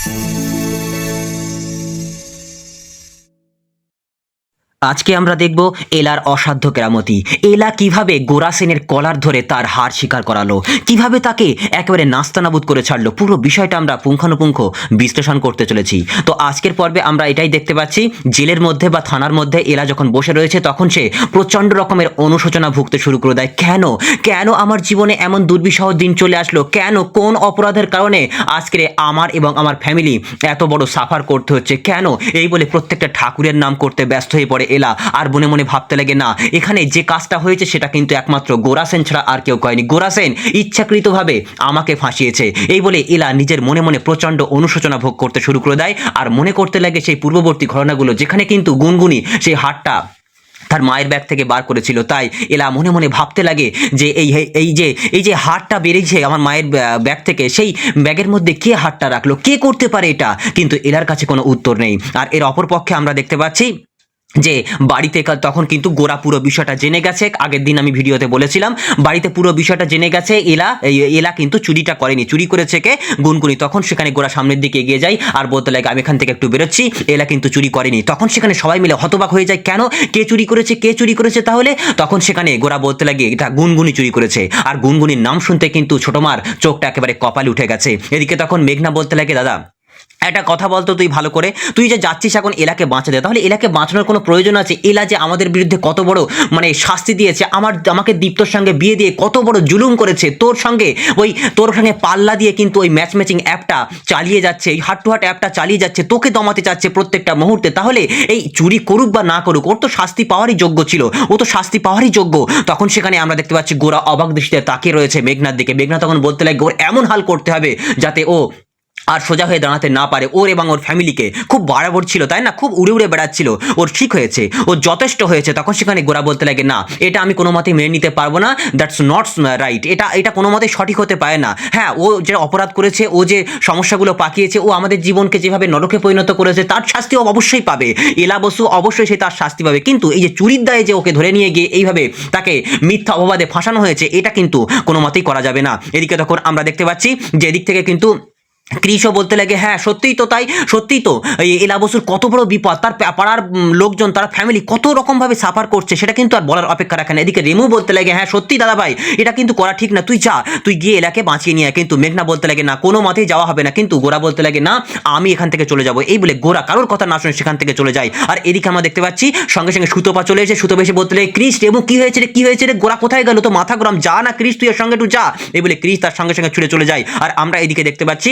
Thank you. আজকে আমরা দেখব এলার অসাধ্য কেরামতি। এলা কীভাবে গোরা সেনের কলার ধরে তার হার স্বীকার করালো? কীভাবে তাকে একেবারে নাস্তানাবুদ করে ছাড়লো? পুরো বিষয়টা আমরা পুঙ্খানুপুঙ্খ বিশ্লেষণ করতে চলেছি। তো আজকের পর্বে আমরা এটাই দেখতে পাচ্ছি, জেলের মধ্যে বা থানার মধ্যে এলা যখন বসে রয়েছে, তখন সে প্রচণ্ড রকমের অনুশোচনা ভুগতে শুরু করে দেয়। কেন? কেন আমার জীবনে এমন দুর্বিষহ দিন চলে আসলো? কেন? কোন অপরাধের কারণে আজকে আমার এবং আমার ফ্যামিলি এত বড় সাফার করতে হচ্ছে? কেন? এই বলে প্রত্যেকটা ঠাকুরের নাম করতে ব্যস্ত হয়ে পড়ে। এলা। আর মনে মনে ভাবতে লাগে, না, এখানে যে কাজটা হয়েছে সেটা কিন্তু একমাত্র গোরাসেন ছাড়া আর কেউ কয়নি গোরাসেন ইচ্ছাকৃতভাবে আমাকে ফাঁসিয়েছে। এই বলে এলা নিজের মনে মনে প্রচণ্ড অনুশোচনা ভোগ করতে শুরু করে দেয়। আর মনে করতে লাগে সেই পূর্ববর্তী ঘটনাগুলো যেখানে কিন্তু গুনগুনি সেই হাটটা তার মায়ের ব্যাগ থেকে বার করেছিল। তাই এলা মনে মনে ভাবতে লাগে যে এই এই যে এই যে হারটা বেরিয়েছে আমার মায়ের ব্যাগ থেকে, সেই ব্যাগের মধ্যে কে হারটা রাখল? কে করতে পারে এটা? কিন্তু এলার কাছে কোনো উত্তর নেই। আর এর অপরপক্ষে আমরা দেখতে পাচ্ছি যে বাড়িতে তখন কিন্তু গোরা পুরো বিষয়টা জেনে গেছে। আগের দিন আমি ভিডিওতে বলেছিলাম, বাড়িতে পুরো বিষয়টা জেনে গেছে, এলা এলা কিন্তু চুরিটা করেনি, চুরি করেছে কে? গুনগুনি। তখন সেখানে গোরা সামনের দিকে এগিয়ে যায়, আর বলতে লাগে, আমি এখান থেকে একটু বেরোচ্ছি, এলা কিন্তু চুরি করেনি। তখন সেখানে সবাই মিলে হতবাক হয়ে যায়, কেন? কে চুরি করেছে? কে চুরি করেছে তাহলে? তখন সেখানে গোরা বলতে লাগে, এটা গুনগুনি চুরি করেছে। আর গুনগুনির নাম শুনতে কিন্তু ছোটমার চোখটা একেবারে কপালে উঠে গেছে। এদিকে তখন মেঘনা বলতে লাগে, দাদা একটা কথা বলতো তুই ভালো করে, তুই যে যাচ্ছিস এখন এলাকে বাঁচাতে, তাহলে এলাকে বাঁচানোর কোনো প্রয়োজন আছে? এলা যে আমাদের বিরুদ্ধে কত বড় মানে শাস্তি দিয়েছে, আমার, আমাকে দীপ্তর সঙ্গে বিয়ে দিয়ে কত বড় জুলুম করেছে, তোর সঙ্গে, ওই, তোর সঙ্গে পাল্লা দিয়ে কিন্তু ওই ম্যাচ ম্যাচিং অ্যাপটা চালিয়ে যাচ্ছে, এই হাট টু হাট অ্যাপটা চালিয়ে যাচ্ছে, তোকে দমাতে চাচ্ছে প্রত্যেকটা মুহূর্তে, তাহলে এই চুরি করুক বা না করুক, ওর তো শাস্তি পাওয়ারই যোগ্য ছিল, ও তো শাস্তি পাওয়ারই যোগ্য। তখন সেখানে আমরা দেখতে পাচ্ছি গোরা অবাক দৃষ্টিতে তাকিয়ে রয়েছে মেঘনার দিকে, মেঘনা তখন বলতে লাগে ওর এমন হাল করতে হবে যাতে ও আর সোজা হয়ে দাঁড়াতে না পারে ওর এবং ওর ফ্যামিলিকে। খুব বাড়াবড় ছিল, তাই না? খুব উড়ে উড়ে বেড়াচ্ছিল। ওর ঠিক হয়েছে। ও যথেষ্ট হয়েছে। তখন সেখানে গোরা বলতে লাগে, না, এটা আমি কোনো মতেই মেনে নিতে পারব না। দ্যাটস নট রাইট এটা এটা কোনো মতেই সঠিক হতে পারে না। হ্যাঁ ও যে অপরাধ করেছে, ও যে সমস্যাগুলো পাকিয়েছে, ও আমাদের জীবনকে যেভাবে নরকে পরিণত করেছে, তার শাস্তি ও অবশ্যই পাবে। এলা বসু অবশ্যই সে তার শাস্তি পাবে। কিন্তু এই যে চুরির দায়ে যে ওকে ধরে নিয়ে গিয়ে এইভাবে তাকে মিথ্যা অপবাদে ফাঁসানো হয়েছে, এটা কিন্তু কোনো মতেই করা যাবে না। এদিকে তখন আমরা দেখতে পাচ্ছি যে এদিক থেকে কিন্তু ক্রিসও বলতে লাগে হ্যাঁ সত্যিই তো তাই, সত্যিই তো, এই এলা বসুর কত বড় বিপদ, তার পাড়ার লোকজন, তার ফ্যামিলি কত রকমভাবে সাফার করছে, সেটা কিন্তু আর বলার অপেক্ষা রাখে না। এদিকে রেমু বলতে লাগে হ্যাঁ সত্যি দাদা ভাই এটা কিন্তু করা ঠিক না, তুই যা, তুই গিয়ে এলাকে বাঁচিয়ে নিয়ে। কিন্তু মেঘনা বলতে লাগে, না, কোনো মতেই যাওয়া হবে না। কিন্তু গোরা বলতে লাগে, না, আমি এখান থেকে চলে যাব। এই বলে গোরা কারোর কথা না শুনে সেখান থেকে চলে যায়। আর এদিকে আমরা দেখতে পাচ্ছি, সঙ্গে সঙ্গে সুতোপা চলে এসে, সুতো এসে বলতে লাগে, ক্রিস রেমু, কি হয়েছে রে, কি হয়েছে রে? গোরা কোথায় গেল? তো মাথা গরম, যা না, ক্রিস, তুই এর সঙ্গে একটু যা। এই বলে ক্রিস তার সঙ্গে সঙ্গে ছুটে চলে যায়। আর আমরা এদিকে দেখতে পাচ্ছি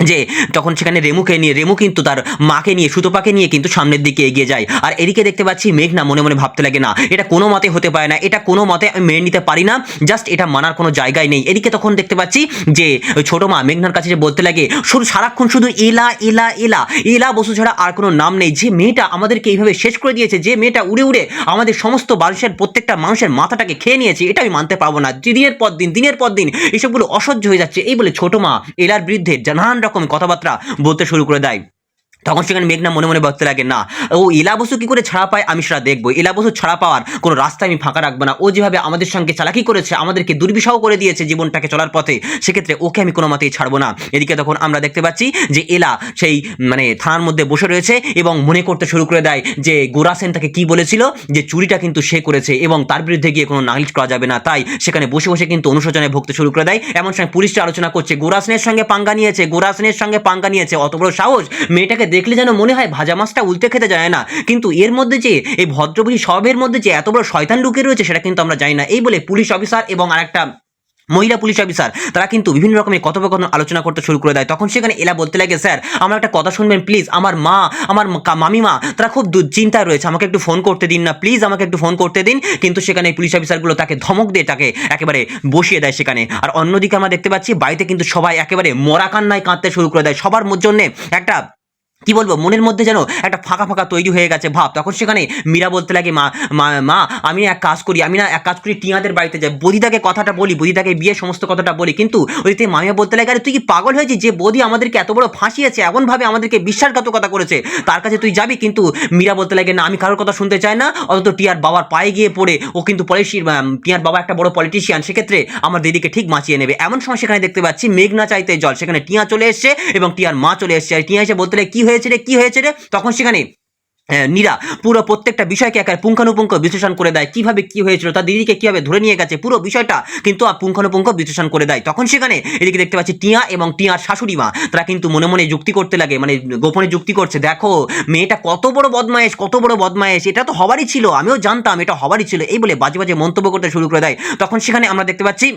যে তখন সেখানে রেমুকে নিয়ে, রেমু কিন্তু তার মাকে নিয়ে, সুতোপাকে নিয়ে কিন্তু সামনের দিকে এগিয়ে যায়। আর এদিকে দেখতে পাচ্ছি মেঘনা মনে মনে ভাবতে লাগে, না, এটা কোনো মতে হতে পারে না, এটা কোনো মতে আমি মেনে নিতে পারি না, জাস্ট এটা মানার কোনো জায়গায় নেই। এদিকে তখন দেখতে পাচ্ছি যে ওই ছোট মা মেঘনার কাছে যে বলতে লাগে শুধু সারাক্ষণ শুধু এলা এলা এলা এলা বসু ছাড়া আর কোনো নাম নেই। যে মেয়েটা আমাদেরকে এইভাবে শেষ করে দিয়েছে, যে মেয়েটা উড়ে উড়ে আমাদের সমস্ত মানুষের, প্রত্যেকটা মানুষের মাথাটাকে খেয়ে নিয়েছে, এটা আমি মানতে পারব না। দিনের পর দিন, দিনের পর দিন এসবগুলো অসহ্য হয়ে যাচ্ছে। এই বলে ছোট মা এলার বিরুদ্ধে নানান রকম কথাবার্তা বলতে শুরু করে দেয়। তখন সেখানে মেঘনা মনে মনে ভাবতে লাগে, না, ও ইলা বসু কি করে ছাড়া পায় আমি সেটা দেখব। ইলা বসু ছাড়া পাওয়ার কোনো রাস্তা আমি ফাঁকা রাখব না। ও যেভাবে আমাদের সঙ্গে চালাকি করেছে, আমাদেরকে দুর্বিষহ করে দিয়েছে জীবনটাকে চলার পথে, সেক্ষেত্রে ওকে আমি কোনো মতেই ছাড়বো না। এদিকে তখন আমরা দেখতে পাচ্ছি যে এলা সেই মানে থানার মধ্যে বসে রয়েছে এবং মনে করতে শুরু করে দেয় যে গোরা সেন তাকে কি বলেছিল, যে চুরিটা কিন্তু সে করেছে এবং তার বিরুদ্ধে গিয়ে কোনো নালিশ করা যাবে না। তাই সেখানে বসে বসে কিন্তু অনুশোচনায় ভুগতে শুরু করে দেয়। এমন সময় পুলিশটা আলোচনা করছে, গোরাসনের সঙ্গে পাঙ্গা নিয়েছে, গোরাসনের সঙ্গে পাঙ্গা নিয়েছে। অত বড় সাহস মেয়েটাকে দেখলে যেন মনে হয় ভাজা মাছটা উল্টে খেতে যায় না। কিন্তু এর মধ্যে যে, এই ভদ্রবহী সবের মধ্যে যে এত বড় শয়তান লুকিয়ে রয়েছে, সেটা কিন্তু আমরা জানি না। এই বলে পুলিশ অফিসার এবং আরেকটা মহিলা পুলিশ অফিসার, তারা কিন্তু বিভিন্ন রকমের কথোপকথন আলোচনা করতে শুরু করে দেয়। তখন সেখানে এলা বলতে লাগে, স্যার, আমার একটা কথা শুনবেন, প্লিজ। আমার মা, আমার মামিমা, তারা খুব দুশ্চিন্তায় রয়েছে। আমাকে একটু ফোন করতে দিন না, প্লিজ। আমাকে একটু ফোন করতে দিন। কিন্তু সেখানে পুলিশ অফিসারগুলো তাকে ধমক দিয়ে তাকে একেবারে বসিয়ে দেয় সেখানে। আর অন্যদিকে আমরা দেখতে পাচ্ছি, বাড়িতে কিন্তু সবাই একেবারে মরা কান্নায় কাঁদতে শুরু করে দেয়। সবার জন্য একটা কি বলব, মনের মধ্যে যেন একটা ফাঁকা ফাঁকা তৈরি হয়ে গেছে ভাব। তখন সেখানে মীরা বলতে লাগে, মা মা মা, আমি এক কাজ করি, আমি না এক কাজ করি টিয়াদের বাড়িতে যাই। বদিদাকে কথাটা বলি, বদিদাকে বিয়ে সমস্ত কথাটা বলি। কিন্তু ওইতে মামিয়া বলতে লাগে, আরে, তুই কি পাগল হয়েছিস যে বদি আমাদেরকে এত বড় ফাঁসিয়েছে? এমনভাবে আমাদেরকে বিশ্বাসঘাতকতা করেছে। তার কাছে তুই যাবি? কিন্তু মীরা বলতে লাগে, না, আমি কারোর কথা শুনতে চাই না। অন্তত টিয়ার বাবার পায়ে গিয়ে পড়ে। ও কিন্তু পলিসি টিয়ার বাবা একটা বড় পলিটিশিয়ান সেক্ষেত্রে আমার দিদিকে ঠিক বাঁচিয়ে নেবে। এমন সময় সেখানে দেখতে পাচ্ছি মেঘনা চাইতে জল। সেখানে টিয়া চলে এসছে এবং টিয়ার মা চলে এসছে। আর টিয়া এসে বলতে লাগে, কি হয়েছে রে? কি হয়েছে রে? তখন সেখানে আহ, নীরা পুরো প্রত্যেকটা বিষয়কে একেবারে পুঙ্খানুপুঙ্খ বিশ্লেষণ করে দেয়। কীভাবে কি হয়েছিল? তার দিদিকে কীভাবে ধরে নিয়ে গেছে? পুরো বিষয়টা কিন্তু পুঙ্খানুপুঙ্খ বিশ্লেষণ করে দেয়। তখন সেখানে এদিকে দেখতে পাচ্ছি টিয়া এবং টিয়ার শাশুড়ি মা তারা কিন্তু মনে মনে যুক্তি করতে লাগে মানে গোপনে যুক্তি করছে দেখো মেয়েটা কত বড় বদমায়েশ কত বড় বদমায়েশ এটা তো হবারই ছিল আমিও জানতাম এটা হবারই ছিল। এই বলে বাজে বাজে মন্তব্য করতে শুরু করে দেয়। তখন সেখানে আমরা দেখতে পাচ্ছি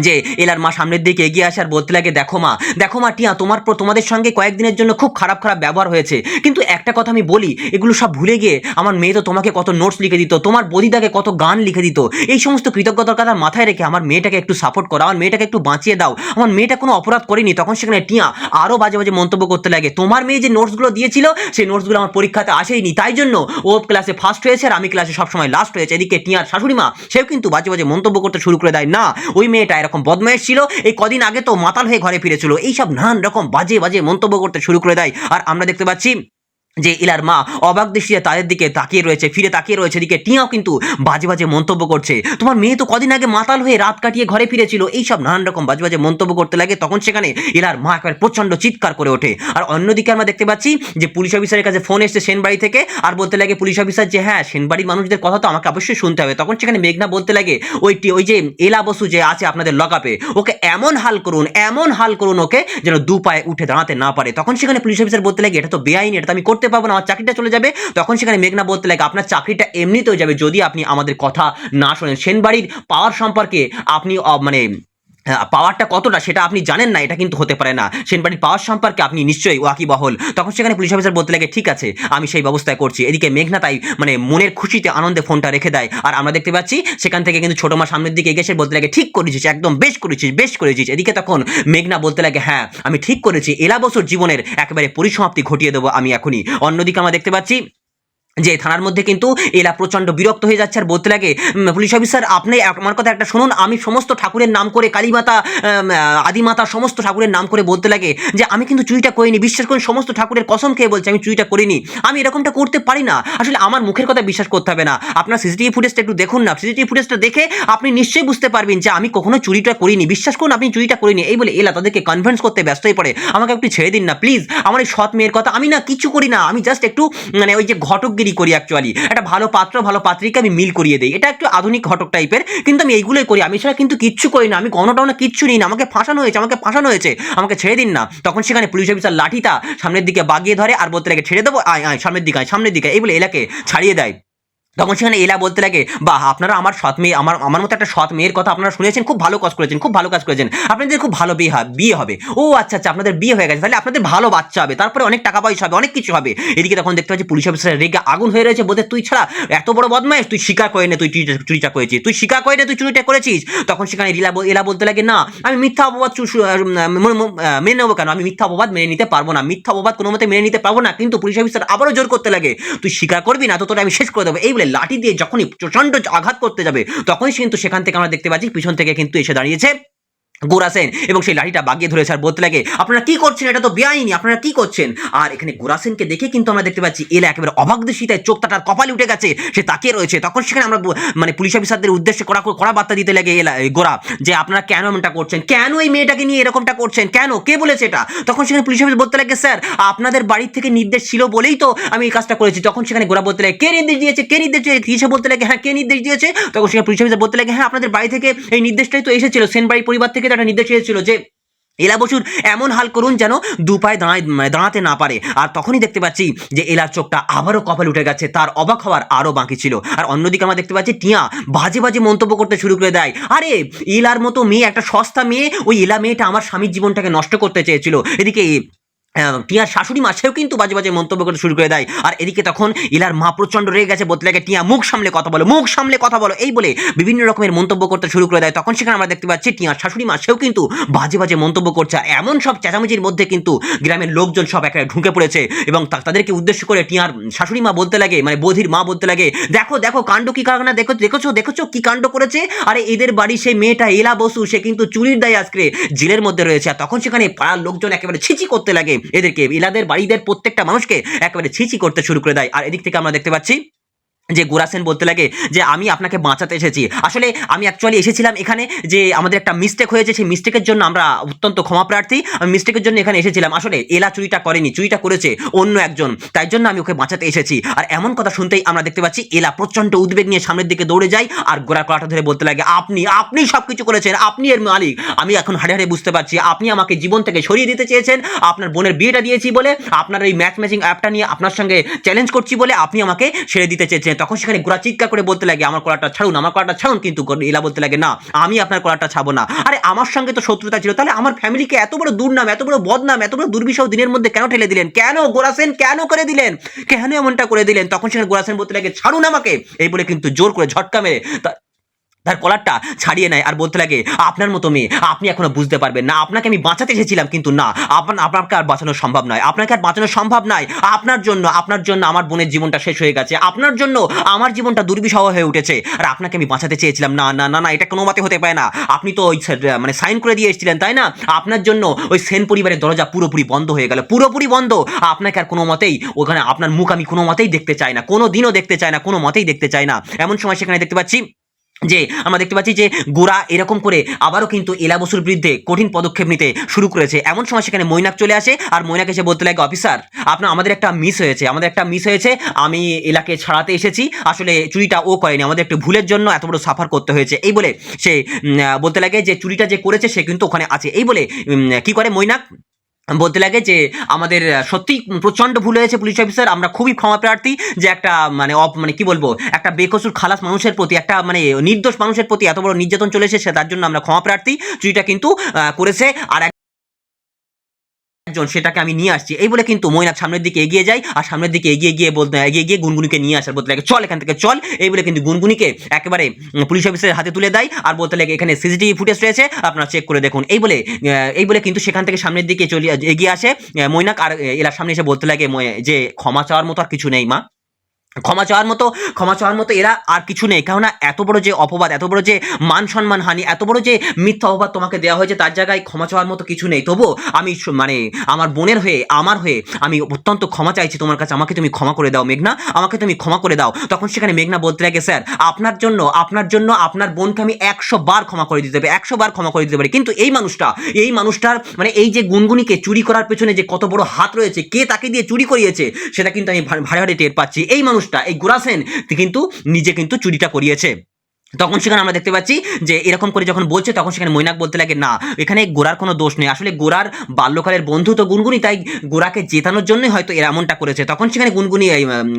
যে এলার মা সামনের দিকে এগিয়ে আসে আর বলতে লাগে, দেখো মা দেখো মা টিয়া, তোমার তোমাদের সঙ্গে কয়েকদিনের জন্য খুব খারাপ খারাপ ব্যবহার হয়েছে। কিন্তু একটা কথা আমি বলি, এগুলো সব ভুলে গিয়ে আমার মেয়ে তো তোমাকে কত নোটস লিখে দিত, তোমার বদিদাকে কত গান লিখে দিত। এই সমস্ত কৃতজ্ঞতার কথা মাথায় রেখে আমার মেয়েটাকে একটু সাপোর্ট করো, আমার মেয়েটাকে একটু বাঁচিয়ে দাও। আমার মেয়েটা কোনো অপরাধ করেনি, তখন সেখানে টিয়া আরও বাজে বাজে মন্তব্য করতে লাগে। তোমার মেয়ে যে নোটসগুলো দিয়েছিল, সেই নোটসগুলো আমার পরীক্ষাতে আসেইনি। তাই জন্য ও ক্লাসে ফার্স্ট হয়েছে আর আমি ক্লাসে সবসময় লাস্ট হয়েছে। এদিকে টিয়ার শাশুড়ি মা, সেও কিন্তু বাজে বাজে মন্তব্য করতে শুরু করে দেয়। না, ওই মেয়েটা এরকম বদমাইশ ছিল, এই কদিন আগে তো মাতাল হয়ে ঘরে ফিরেছিল। এইসব নানান রকম বাজে বাজে মন্তব্য করতে শুরু করে দেয়। আর আমরা দেখতে পাচ্ছি যে ইলার মা অবাক দৃষ্টিতে তাদের দিকে তাকিয়ে রয়েছে, ফিরে তাকিয়ে রয়েছে, এদিকে টিয়াও কিন্তু বাজে বাজে মন্তব্য করছে। তোমার মেয়ে তো কদিন আগে মাতাল হয়ে রাত কাটিয়ে ঘরে ফিরেছিল, এইসব নানান রকম বাজে বাজে মন্তব্য করতে লাগে, তখন সেখানে ইলার মা একবার প্রচণ্ড চিৎকার করে ওঠে। আর অন্যদিকে আমরা দেখতে পাচ্ছি যে পুলিশ অফিসারের কাছে ফোন এসছে সেনবাড়ি থেকে, আর বলতে লাগে পুলিশ অফিসার যে হ্যাঁ সেনবাড়ির মানুষদের কথা তো আমাকে অবশ্যই শুনতে হবে। তখন সেখানে মেঘনা বলতে লাগে ওইটি ওই যে এলা বসু যে আছে আপনাদের লকআপে, ওকে এমন হাল করুন, এমন হাল করুন ওকে, যেন দু পায়ে উঠে দাঁড়াতে না পারে। তখন সেখানে পুলিশ অফিসার বলতে লাগে, এটা তো বেআইনি, এটা তো আমি করতে পারব না, আমার চাকরিটা চলে যাবে। তখন সেখানে মেঘনা বলতে লাগে, আপনার চাকরিটা এমনিতেও যাবে যদি আপনি আমাদের কথা না শোনেন। সেনবাড়ির পাওয়ার সম্পর্কে আপনি মানে পাওয়ারটা কতটা সেটা আপনি জানেন না, এটা কিন্তু হতে পারে না। সেনবাড়ির পাওয়ার সম্পর্কে আপনি নিশ্চয়ই ওয়াকিবহল। তখন সেখানে পুলিশ অফিসার বলতে লাগে, ঠিক আছে, আমি সেই ব্যবস্থায় করছি। এদিকে মেঘনা তাই মানে মনের খুশিতে আনন্দে ফোনটা রেখে দেয়। আর আমরা দেখতে পাচ্ছি, সেখান থেকে কিন্তু ছোটো মা সামনের দিকে এগিয়ে বলতে লাগে, ঠিক করেছিস, একদম বেশ করেছিস বেশ করেছিস। এদিকে তখন মেঘনা বলতে লাগে হ্যাঁ আমি ঠিক করেছি এলা বছর জীবনের একেবারে পরিসমাপ্তি ঘটিয়ে দেবো আমি এখনই। অন্যদিকে আমরা দেখতে পাচ্ছি যে থানার মধ্যে কিন্তু এলা প্রচণ্ড বিরক্ত হয়ে যাচ্ছে আর বলতে লাগে পুলিশ অফিসার, আপনি আমার কথা একটা শুনুন, আমি সমস্ত ঠাকুরের নাম করে কালীমাতা আদিমাতা, সমস্ত ঠাকুরের নাম করে বলতে লাগে যে আমি কিন্তু চুরিটা করিনি, বিশ্বাস করুন, সমস্ত ঠাকুরের কসম খেয়ে বলছি, আমি চুরিটা করিনি। আমি এরকমটা করতে পারি না। আসলে আমার মুখের কথা বিশ্বাস করতে হবে না। আপনার সিসিটিভি ফুটেজটা একটু দেখুন না। সিসিটিভি ফুটেজটা দেখে আপনি নিশ্চয়ই বুঝতে পারবেন যে আমি কখনো চুরিটা করিনি। বিশ্বাস করুন, আপনি চুরিটা করিনি। এই বলে এলা তাদেরকে কনভিন্স করতে ব্যস্ত হয়ে পড়ে। আমাকে একটু ছেড়ে দিন না প্লিজ আমার এই সৎ মেয়ের কথা আমি না কিছু করি না। আমি জাস্ট একটু মানে ওই যে ঘটকগিরি করি অ্যাকচুয়ালি একটা ভালো পাত্র, ভালো পাত্রীকে আমি মিল করিয়ে দিই। এটা একটু আধুনিক ঘটক টাইপের কিন্তু আমি এইগুলোই করি। আমি ছাড়া কিন্তু কিচ্ছু করি না। আমি গণটাউনে কিচ্ছু নিই না। আমাকে ফাঁসানো হয়েছে, আমাকে ফাঁসানো হয়েছে। আমাকে ছেড়ে দিন না। তখন সেখানে পুলিশ অফিসার লাঠিটা সামনের দিকে বাগিয়ে ধরে আর বলতে লাগে, ছেড়ে দেবো? আয় আয়, সামনের দিকে আয়, সামনের দিকে এই বলে এলাকে ছাড়িয়ে দেয়। তখন সেখানে এলা বলতে লাগে বা আপনারা আমার সৎ মেয়ে, আমার আমার মতো একটা সৎ মেয়ের কথা আপনারা শুনেছেন, খুব ভালো কাজ করেছেন, খুব ভালো কাজ করেছেন। আপনাদের খুব ভালো বিয়ে বিয়ে হবে। ও আচ্ছা আচ্ছা আপনাদের বিয়ে হয়ে গেছে, তাহলে আপনাদের ভালো বাচ্চা হবে, তারপরে অনেক টাকা পয়সা হবে, অনেক কিছু হবে। এদিকে তখন দেখতে পাচ্ছি পুলিশ অফিসার রেগে আগুন হয়ে রয়েছে বলতে তুই ছাড়া এত বড় বদমাইশ, তুই স্বীকার করে নে, তুই চুরিটা- করেছিস, তুই স্বীকার করে নে, তুই চুরিটা করেছিস। তখন সেখানে বল- এলা বলতে লাগে, না, আমি মিথ্যা অপবাদ মেনে নেব কেন? আমি মিথ্যা অপবাদ মেনে নিতে পারব না, মিথ্যা অপবাদ কোনো মতে মেনে নিতে পারব না, কিন্তু পুলিশ অফিসার আবারও জোর করতে লাগে, তুই স্বীকার করবি না, তো তোরা আমি শেষ করে দেবো। এই বলে লাঠি দিয়ে যখনই প্রচণ্ড আঘাত করতে যাবে, তখনই কিন্তু সেখান থেকে আমরা দেখতে পাচ্ছি পিছন থেকে কিন্তু এসে দাঁড়িয়েছে গোরা সেন এবং সেই লাঠিটা বাগিয়ে ধরেছে আর বলতে লাগে, আপনারা কি করছেন? এটা তো বেআইনি, আপনারা কি করছেন? আর এখানে গোরা সেনকে দেখে কিন্তু আমরা দেখতে পাচ্ছি এলা একেবারে অবাক দৃষ্টিতে চোখটা তার কপালে উঠে গেছে, সে তাকিয়ে রয়েছে। তখন সেখানে আমরা মানে পুলিশ অফিসারদের উদ্দেশ্যে কড়া কড়া বার্তা দিতে লাগে এলা গোরা, যে আপনারা কেন এমনটা করছেন? কেন এই মেয়েটাকে নিয়ে এরকমটা করছেন? কেন? কে বলেছে এটা? তখন সেখানে পুলিশ অফিসার বলতে লাগে, স্যার, আপনাদের বাড়ির থেকে নির্দেশ ছিল বলেই তো আমি এই কাজটা করেছি। তখন সেখানে গোরা বলতে লাগে, কে নির্দেশ দিয়েছে? কে নির্দেশ দিয়েছে? বলতে লাগে হ্যাঁ কে নির্দেশ দিয়েছে? তখন সেখানে পুলিশ অফিসার বলতে লাগে হ্যাঁ আপনাদের বাড়ি থেকে এই নির্দেশটাই তো এসেছিল সেন বাড়ি পরিবার থেকে তো একটা নির্দেশ এসেছিল যে এলা বসুর এমন হাল করুন যেন দু পায়ে দাঁড়ায়, দাঁড়াতে না পারে। আর তখনই দেখতে পাচ্ছি যে এলার চোখটা আবারও কপাল উঠে গেছে, তার অবাক হওয়ার আরও বাকি ছিল। আর অন্যদিকে আমরা দেখতে পাচ্ছি টিয়া বাজে বাজে মন্তব্য করতে শুরু করে দেয়। আরে, এলার মতো মেয়ে, একটা সস্তা মেয়ে, ওই এলা মেয়েটা আমার স্বামীর জীবনটাকে নষ্ট করতে চেয়েছিল। এদিকে টিয়ার শাশুড়ি মা, সেও কিন্তু বাজে বাজে মন্তব্য করতে শুরু করে দেয়। আর এদিকে তখন ইলার মা প্রচণ্ড রেগে গেছে, বলতে লাগে, টিয়া, মুখ সামলে কথা বলো, মুখ সামলে কথা বলো। এই বলে বিভিন্ন রকমের মন্তব্য করতে শুরু করে দেয়। তখন সেখানে আমরা দেখতে পাচ্ছি, টিয়ার শাশুড়ি মা, সেও কিন্তু বাজে বাজে মন্তব্য করছে। এমন সব চেঁচামেচির মধ্যে কিন্তু গ্রামের লোকজন সব একেবারে ঢুকে পড়েছে এবং তাদেরকে উদ্দেশ্য করে টিয়ার শাশুড়ি মা বলতে লাগে মানে বোধির মা বলতে লাগে, দেখো দেখো, কাণ্ড কি কারখানা, দেখো দেখেছ দেখেছ কি কাণ্ড করেছে? আরে, এদের বাড়ি সেই মেয়েটা, এলা বসু, সে কিন্তু চুরির দায় আজকে জেলের মধ্যে রয়েছে। আর তখন সেখানে পাড়ার লোকজন একেবারে ছিচি করতে লাগে। এদেরকে, ইলাদের বাড়িদের প্রত্যেকটা মানুষকে একেবারে ছিচি করতে শুরু করে দেয়। আর এদিক থেকে আমরা দেখতে পাচ্ছি যে গোরাসেন বলতে লাগে যে আমি আপনাকে বাঁচাতে এসেছি। আসলে আমি অ্যাকচুয়ালি এসেছিলাম এখানে যে আমাদের একটা মিস্টেক হয়েছে, সেই মিস্টেকের জন্য আমরা অত্যন্ত ক্ষমা প্রার্থী। আমি মিস্টেকের জন্য এখানে এসেছিলাম। আসলে এলা চুরিটা করেনি, চুরিটা করেছে অন্য একজন। তাই জন্য আমি ওকে বাঁচাতে এসেছি। আর এমন কথা শুনতেই আমরা দেখতে পাচ্ছি, এলা প্রচণ্ড উদ্বেগ নিয়ে সামনের দিকে দৌড়ে যায় আর গোড়া কলাটা ধরে বলতে লাগে, আপনি আপনি সব কিছু করেছেন, আপনি এর মালিক। আমি এখন হাড়ে হাড়ে বুঝতে পারছি, আপনি আমাকে জীবন থেকে সরিয়ে দিতে চেয়েছেন, আপনার বোনের বিয়েটা দিয়েছি বলে, আপনার এই ম্যাচ ম্যাচিং অ্যাপটা নিয়ে আপনার সঙ্গে চ্যালেঞ্জ করছি বলে আপনি আমাকে ছেড়ে দিতে চেয়েছেন। তখন সেখানে গোড়া চিৎকার করে বলতে লাগে, আমার কলাটা ছাড়ুন, আমার কলাটা ছাড়ুন। কিন্তু এলা বলতে লাগে, না, আমি আপনার কলাটা ছাড়বো না। আরে, আমার সঙ্গে তো শত্রুতা ছিল। তাহলে আমার ফ্যামিলিকে এত বড় দুর্নাম, এত বড় বদনাম, এত বড় দুর্বিষহ দিনের মধ্যে কেন ঠেলে দিলেন? কেন গোরাসেন কেন করে দিলেন? কেন এমনটা করে দিলেন? তখন সেখানে গোরাসেন বলতে লাগে, ছাড়ুন আমাকে। এই বলে কিন্তু জোর করে ঝটকা মেরে তার কলারটা ছাড়িয়ে নেয় আর বলতে লাগে, আপনার মতো মেয়ে, আপনি এখনও বুঝতে পারবেন না। আপনাকে আমি বাঁচাতে এসেছিলাম কিন্তু না। আপনার আপনাকে আর বাঁচানো সম্ভব নয়। আপনাকে আর বাঁচানো সম্ভব নয়। আপনার জন্য আপনার জন্য আমার বোনের জীবনটা শেষ হয়ে গেছে। আপনার জন্য আমার জীবনটা দুর্বিষহ হয়ে উঠেছে। আর আপনাকে আমি বাঁচাতে চেয়েছিলাম। না না না না, এটা কোনো মতে হতে পারে না। আপনি তো ওই মানে সাইন করে দিয়ে এসেছিলেন, তাই না? আপনার জন্য ওই সেন পরিবারের দরজা পুরোপুরি বন্ধ হয়ে গেল। পুরোপুরি বন্ধ। আপনাকে আর কোনো মতেই ওখানে আপনার মুখ আমি কোনো মতেই দেখতে চাই না। কোনো দিনও দেখতে চাই না কোনো মতেই দেখতে চাই না। এমন সময় সেখানে দেখতে পাচ্ছি যে আমরা দেখতে পাচ্ছি যে গোরা এরকম করে আবারও কিন্তু এলা বসুর বিরুদ্ধে কঠিন পদক্ষেপ নিতে শুরু করেছে। এমন সময় সেখানে মৈনাক চলে আসে আর মৈনাক এসে বলতে লাগে, অফিসার, আপনার, আমাদের একটা মিস হয়েছে, আমাদের একটা মিস হয়েছে। আমি এলাকে ছাড়াতে এসেছি। আসলে চুরিটা ও করেনি। আমাদের একটু ভুলের জন্য এত বড় সাফার করতে হয়েছে। এই বলে সে বলতে লাগে যে চুরিটা যে করেছে সে কিন্তু ওখানে আছে। এই বলে কি করে মৈনাক? বলতে লাগে যে আমাদের সত্যি প্রচণ্ড ভুল হয়েছে পুলিশ অফিসার আমরা খুবই ক্ষমা প্রার্থী যে একটা মানে অপ মানে কি বলব, একটা বেকসুর খালাস মানুষের প্রতি, একটা মানে নির্দোষ মানুষের প্রতি এত বড় নির্যাতন চলেছে সে তার জন্য আমরা ক্ষমা প্রার্থী। চুরিটা কিন্তু করেছে। আর একজন সেটাকে আমি নিয়ে আসছি। এই বলে কিন্তু মৈনাক সামনের দিকে এগিয়ে যায় আর সামনের দিকে এগিয়ে গিয়ে বলতে এগিয়ে গিয়ে গুনগুনিকে নিয়ে আসার বলতে লাগে, চল এখান থেকে চল। এই বলে কিন্তু গুনগুনিকে একেবারে পুলিশ অফিসের হাতে তুলে দেয় আর বলতে লাগে এখানে সিসিটিভি ফুটেজ রয়েছে, আপনারা চেক করে দেখুন। এই বলে এই বলে কিন্তু সেখান থেকে সামনের দিকে চলে এগিয়ে আসে ময়নাক আর এলার সামনে এসে বলতে লাগে যে ক্ষমা চাওয়ার মতো আর কিছু নেই মা। ক্ষমা চাওয়ার মতো, ক্ষমা চাওয়ার মতো এরা আর কিছু নেই। কেননা এত বড় যে অপবাদ, এত বড় যে মান সম্মান হানি, এত বড় যে মিথ্যা অপবাদ তোমাকে দেওয়া হয়েছে, তার জায়গায় ক্ষমা চাওয়ার মতো কিছু নেই। তবুও আমি মানে আমার বোনের হয়ে, আমার হয়ে আমি অত্যন্ত ক্ষমা চাইছি তোমার কাছে। আমাকে তুমি ক্ষমা করে দাও, মেঘনা। আমাকে তুমি ক্ষমা করে দাও। তখন সেখানে মেঘনা বলতে লাগে স্যার, আপনার জন্য আপনার জন্য আপনার বোনকে আমি একশো বার ক্ষমা করে দিতে পারি, একশো বার ক্ষমা করে দিতে পারি। কিন্তু এই মানুষটা, এই মানুষটার মানে এই যে গুনগুনিকে চুরি করার পেছনে যে কত বড় হাত রয়েছে, কে তাকে দিয়ে চুরি করিয়েছে, সেটা কিন্তু আমি ভাড়ে ভাড়ে টের পাচ্ছি। এই মানুষটা এই গোরাসেন কিন্তু নিজে কিন্তু চুরিটা করিয়েছে। তখন সেখানে আমরা দেখতে পাচ্ছি যে এরকম করে যখন বলছে, তখন সেখানে মৈনাক বলতে লাগে, না, এখানে গোরার কোনো দোষ নেই। আসলে গোরার বাল্যকালের বন্ধু তো গুনগুনি, তাই গোরাকে জেতানোর জন্যই হয়তো এরা এমনটা করেছে। তখন সেখানে গুনগুনি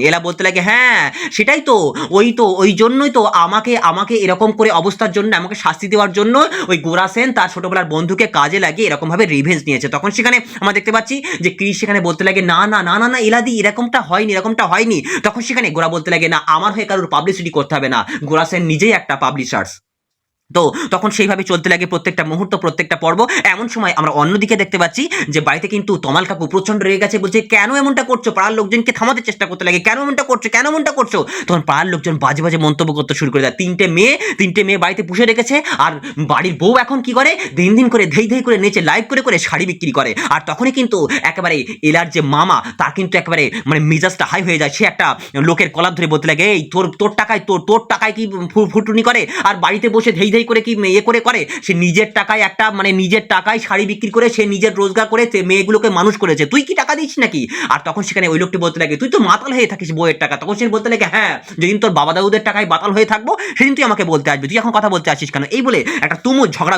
এলা বলতে লাগে হ্যাঁ সেটাই তো, ওই তো, ওই জন্যই তো আমাকে আমাকে এরকম করে অবস্থার জন্য, আমাকে শাস্তি দেওয়ার জন্য ওই গোরা সেন তার ছোটবেলার বন্ধুকে কাজে লাগিয়ে এরকমভাবে রিভেঞ্জ নিয়েছে। তখন সেখানে আমরা দেখতে পাচ্ছি যে ক্রিস সেখানে বলতে লাগে, না না না না না, এলাদি, এরকমটা হয়নি এরকমটা হয়নি। তখন সেখানে গোরা বলতে লাগে, না, আমার হয়ে কারোর পাবলিসিটি করতে হবে না। গোরা সেন নিজেই একটা পাবলিশার্স তো তখন সেইভাবে চলতে লাগে প্রত্যেকটা মুহূর্ত, প্রত্যেকটা পর্ব। এমন সময় আমরা অন্যদিকে দেখতে পাচ্ছি যে বাড়িতে কিন্তু তমাল কাকু প্রচণ্ড রেগে গেছে, বলছে, কেন এমনটা করছ? পাড়ার লোকজনকে থামাতে চেষ্টা করতে লাগে। কেন এমনটা করছ? কেন এমনটা করছ? তখন পাড়ার লোকজন বাজে বাজে মন্তব্য করতে শুরু করে দেয়। তিনটে মেয়ে তিনটে মেয়ে বাড়িতে পুষে রেখেছে আর বাড়ির বউ এখন কি করে? দিন দিন করে ধেই ধেই করে নেচে লাইভ করে করে শাড়ি বিক্রি করে। আর তখনই কিন্তু একেবারে এলার যে মামা, তার কিন্তু একেবারে মানে মেজাজটা হাই হয়ে যায়। সে একটা লোকের কলার ধরে বলতে লাগে, এই, তোর তোর টাকায়, তোর তোর টাকায় কি ফুটুনি করে? আর বাড়িতে বসে ধেই ধেই করে কি ইয়ে করে করে? সে নিজের টাকায় একটা মানে নিজের টাকায় শাড়ি বিক্রি করে সে নিজের রোজগার করে মেয়েগুলোকে মানুষ করেছে। তুই কি টাকা দিচ্ছিস নাকি? আর তখন সেখানে ওই লোকটি বলতে লাগে, তুই তো মাতাল হয়ে থাকিস বইয়ের টাকা। তখন সে বলতে লাগে হ্যাঁ যেদিন তোর বাবা দাদুদের টাকায় বাতাল হয়ে থাকব, সেদিন তুই আমাকে বলতে আসবি। তুই এখন কথা বলতে আসিস কেন? এই বলে একটা তুমুল ঝগড়া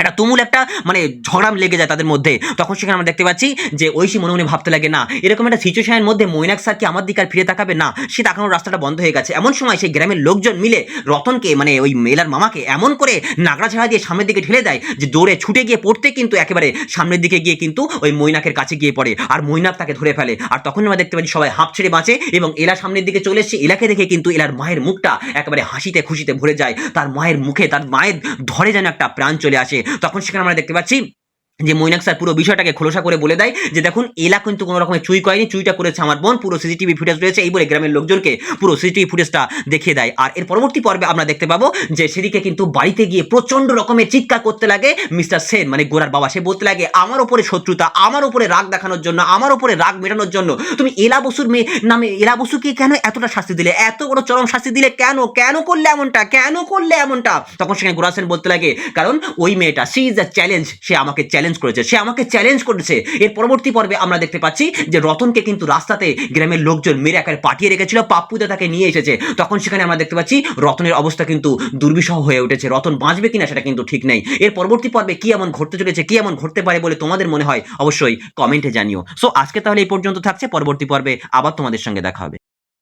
একটা তুমুল একটা মানে ঝগড়া লেগে যায় তাদের মধ্যে। তখন সেখানে আমরা দেখতে পাচ্ছি যে ঐশী মনে মনে ভাবতে লাগে, না, এরকম একটা সিচুয়েশনের মধ্যে মৈনাক স্যার কি আমার দিকে আর ফিরে তাকাবে? না, সে তাকানোর রাস্তাটা বন্ধ হয়ে গেছে। এমন সময় সেই গ্রামের লোকজন মিলে রতনকে মানে ওই মেলার মামাকে এমন করে নাগড়া ঝাড়া দিয়ে সামনের দিকে ঠেলে দেয় যে দৌড়ে ছুটে গিয়ে পড়তে কিন্তু একেবারে সামনের দিকে গিয়ে কিন্তু ওই মৈনাকের কাছে গিয়ে পড়ে আর মৈনাক তাকে ধরে ফেলে। আর তখন আমরা দেখতে পাচ্ছি সবাই হাঁপ ছেড়ে বাঁচে এবং এলা সামনের দিকে চলে এসছে। এলাকে দেখে কিন্তু এলার মায়ের মুখটা একেবারে হাসিতে খুশিতে ভরে যায়। তার মায়ের মুখে, তার মায়ের ধরে যেন একটা প্রাণ চলে আসে। তখন সেখানে আমরা দেখতে পাচ্ছি যে মৈনাক স্যার পুরো বিষয়টাকে খোলসা করে বলে দেয় যে দেখুন, এলা কিন্তু কোনো রকমের চুই করেনি, চুইটা করেছে আমার বোন, পুরো সিসিটিভি ফুটেজ রয়েছে, এই বলে গ্রামের লোকজনকে পুরো সিসিটিভি ফুটেজটা দেখিয়ে দেয়। আর এর পরবর্তী পর্বে আমরা দেখতে পাবো যে সেদিকে কিন্তু বাড়িতে গিয়ে প্রচণ্ড রকমের চিৎকার করতে লাগে মিস্টার সেন মানে গোরার বাবা। সে বলতে লাগে, আমার ওপরে শত্রুতা, আমার ওপরে রাগ দেখানোর জন্য, আমার ওপরে রাগ মেটানোর জন্য, তুমি এলা বসুর মেয়ে নামে এলা বসুকে কেন এতটা শাস্তি দিলে? এত বড় চরম শাস্তি দিলে কেন? কেন করলে এমনটা? কেন করলে এমনটা? তখন সেখানে গোরা সেন বলতে লাগে, কারণ ওই মেয়েটা সি ইজ আ চ্যালেঞ্জ সে আমাকে চ্যালেঞ্জ করেছে, সে আমাকে চ্যালেঞ্জ করেছে। এর পরবর্তী পর্বে আমরা দেখতে পাচ্ছি যে রতনকে কিন্তু রাস্তাতে গ্রামের লোকজন মেরে একারে পাঠিয়ে রেখেছিল পাপ্পুতে তাকে নিয়ে এসেছে। তখন সেখানে আমরা দেখতে পাচ্ছি রতনের অবস্থা কিন্তু দুর্বিষহ হয়ে উঠেছে। রতন বাঁচবে কিনা সেটা কিন্তু ঠিক নেই। এর পরবর্তী পর্বে কি এমন ঘটতে চলেছে, কি এমন ঘটতে পারে বলে তোমাদের মনে হয় অবশ্যই কমেন্টে জানিও। সো আজকে তাহলে এই পর্যন্ত থাকছে, পরবর্তী পর্বে আবার তোমাদের সঙ্গে দেখা হবে।